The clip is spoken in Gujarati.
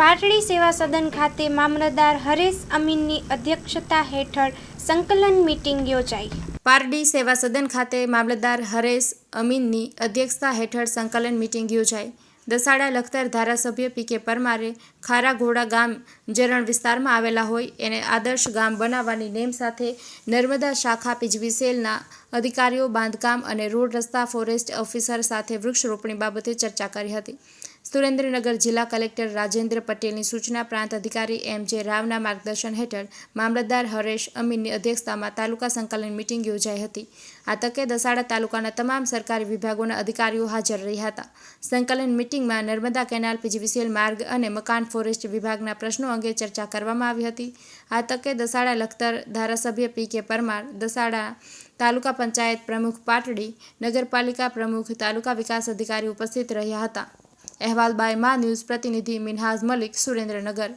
પાટડી સેવા સદન ખાતે મામલતદાર હરેશ અમીનની અધ્યક્ષતા હેઠળ સંકલન મીટિંગ યોજાઈ. પારડી સેવા સદન ખાતે મામલતદાર હરેશ અમીનની અધ્યક્ષતા હેઠળ સંકલન મીટિંગ યોજાઈ. દસાડા લખતર ધારાસભ્ય પી કે પરમારે ખારાઘોડા ગામ જરણ વિસ્તારમાં આવેલા હોય એને આદર્શ ગામ બનાવવાની નેમ સાથે નર્મદા શાખા પીજવી સેલના અધિકારીઓ બાંધકામ અને રોડ રસ્તા ફોરેસ્ટ ઓફિસર સાથે વૃક્ષ રોપણી બાબતે ચર્ચા કરી હતી. સુરેન્દ્રનગર જિલ્લા કલેક્ટર રાજેન્દ્ર પટેલની સૂચના પ્રાંત અધિકારી એમ જે રાવના માર્ગદર્શન હેઠળ મામલતદાર હરેશ અમીનની અધ્યક્ષતામાં તાલુકા સંકલન મિટિંગ યોજાઈ હતી. આ તકે દસાડા તાલુકાના તમામ સરકારી વિભાગોના અધિકારીઓ હાજર રહ્યા હતા. સંકલન મિટિંગમાં નર્મદા કેનાલ, પીજીવીસીએલ માર્ગ અને મકાન ફોરેસ્ટ વિભાગના પ્રશ્નો અંગે ચર્ચા કરવામાં આવી હતી. આ તકે દસાડા લખતર ધારાસભ્ય પી કે પરમાર, દસાડા તાલુકા પંચાયત પ્રમુખ પાટડી, નગરપાલિકા પ્રમુખ તાલુકા વિકાસ અધિકારી ઉપસ્થિત રહ્યા હતા. અહેવાલ બાય મા ન્યૂઝ પ્રતિનિધિ મિનહાઝ મલિક સુરેન્દ્રનગર.